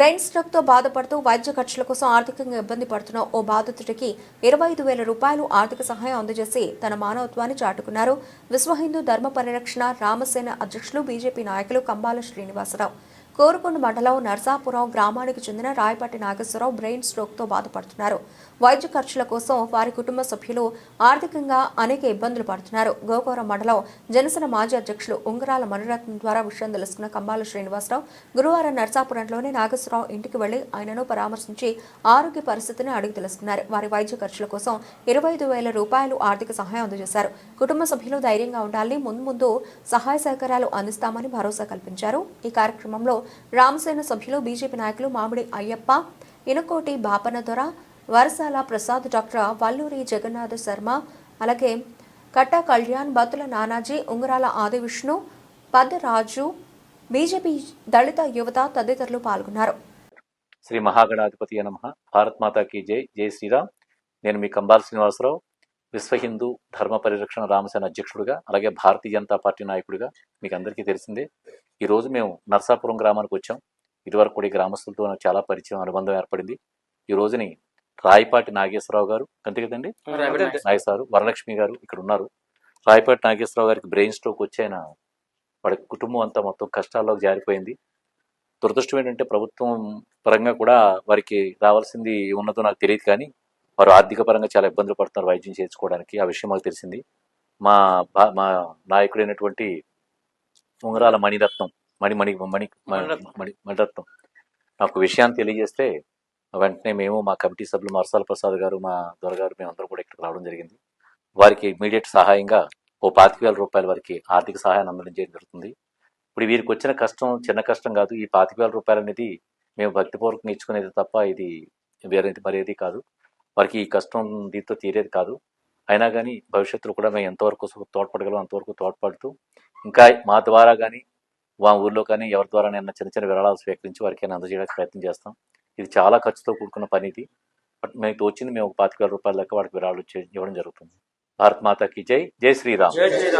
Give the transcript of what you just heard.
Brain స్ట్రోక్తో బాధపడుతూ వైద్య ఖర్చుల కోసం ఆర్థికంగా ఇబ్బంది పడుతున్న ఓ బాధితుడికి ఇరవై ఐదు వేల రూపాయలు ఆర్థిక సహాయం అందజేసి తన మానవత్వాన్ని చాటుకున్నారు. విశ్వ హిందూ ధర్మ పరిరక్షణ రామసేన అధ్యక్షులు బీజేపీ నాయకులు కంబాల శ్రీనివాసరావు. కోరుకొండ మండలం నర్సాపురం గ్రామానికి చెందిన రాయపాటి నాగేశ్వరరావు బ్రెయిన్ స్ట్రోక్తో బాధపడుతున్నారు. వైద్య ఖర్చుల కోసం వారి కుటుంబ సభ్యులు ఆర్థికంగా అనేక ఇబ్బందులు పడుతున్నారు. గోకవరం మండలం జనసేన మాజీ అధ్యక్షులు ఉంగరాల మణిరత్నం ద్వారా విషయం తెలుసుకున్న కంబాల శ్రీనివాసరావు గురువారం నర్సాపురంలోని నాగేశ్వరరావు ఇంటికి వెళ్ళి ఆయనను పరామర్శించి ఆరోగ్య పరిస్థితిని అడిగి తెలుసుకున్నారు. వారి వైద్య ఖర్చుల కోసం ఇరవై ఐదు వేల రూపాయలు ఆర్థిక సహాయం అందజేశారు. కుటుంబ సభ్యులు ధైర్యంగా ఉండాలని ముందు ముందు సహాయ సహకారాలు అందిస్తామని భరోసా కల్పించారు. ఈ కార్యక్రమంలో రామసేన సభ్యులు బీజేపీ నాయకులు మామిడి అయ్యప్ప ఇనుకోటి బాపన దొర వరసాల ప్రసాద్ డాక్టర్ వల్లూరి జగన్నాథ శర్మ అలాగే కట్ట కళ్యాణ్ బతుల నానాజీ ఉంగరాల ఆదివిష్ణు పద్దరాజు బీజేపీ దళిత యువత తదితరులు పాల్గొన్నారు. శ్రీ మహాగణాధిపతి నమ భారత్ మాతాకి జై. జై శ్రీరామ్. నేను మీ కంబాల్ శ్రీనివాసరావు. విశ్వ హిందూ ధర్మ పరిరక్షణ రామసేన అధ్యక్షుడిగా అలాగే భారతీయ జనతా పార్టీ నాయకుడిగా మీకు అందరికీ తెలిసిందే. ఈ రోజు మేము నర్సాపురం గ్రామానికి వచ్చాం. ఇదివరకు కూడా ఈ గ్రామస్తులతో నాకు చాలా పరిచయం అనుబంధం ఏర్పడింది. ఈ రోజుని రాయపాటి నాగేశ్వరరావు గారు అంతే కదండి? నాగేశ్వరరావు. వరలక్ష్మి గారు ఇక్కడ ఉన్నారు. రాయపాటి నాగేశ్వరరావు గారికి బ్రెయిన్ స్ట్రోక్ వచ్చి ఆయన వాడి కుటుంబం అంతా మొత్తం కష్టాల్లోకి జారిపోయింది. దురదృష్టం ఏంటంటే ప్రభుత్వం పరంగా కూడా వారికి రావాల్సింది ఉన్నదో నాకు తెలియదు కానీ వారు ఆర్థిక పరంగా చాలా ఇబ్బందులు పడుతున్నారు వైద్యం చేయించుకోవడానికి. ఆ విషయం మాకు తెలిసింది. మా మా నాయకుడైనటువంటి ఉంగరాల మణిరత్నం మణి మణి మణి మణి మణి మణిరత్నం నాకు విషయాన్ని తెలియజేస్తే వెంటనే మేము మా కమిటీ సభ్యులు మరసాల ప్రసాద్ గారు మా దొరగారు మేము అందరూ కూడా ఇక్కడికి రావడం జరిగింది. వారికి ఇమీడియట్ సహాయంగా ఓ పాతిక వేల రూపాయల వారికి ఆర్థిక సహాయాన్ని అందించడం జరుగుతుంది. ఇప్పుడు వీరికి వచ్చిన కష్టం చిన్న కష్టం కాదు. ఈ పాతిక వేల రూపాయలు అనేది మేము భక్తిపూర్వకంగా ఇచ్చుకునేది తప్ప ఇది వేరేది మరేది కాదు. వారికి ఈ కష్టం దీంతో తీరేది కాదు. అయినా కానీ భవిష్యత్తులో కూడా మేము ఎంతవరకు తోడ్పడగలం అంతవరకు తోడ్పడుతూ ఇంకా మా ద్వారా కానీ మా ఊర్లో కానీ ఎవరి ద్వారా నేను చిన్న చిన్న విరాళాలు స్వీకరించి వారికి అందజేయడానికి ప్రయత్నం చేస్తాం. ఇది చాలా ఖర్చుతో కూడుకున్న పని ఇది. బట్ మేము తోచింది మేము ఒక పాతిక వేల రూపాయల లెక్క వాడికి విరాళాలు ఇవ్వడం జరుగుతుంది. భారత్ మాతాకి జై జై శ్రీరామ్.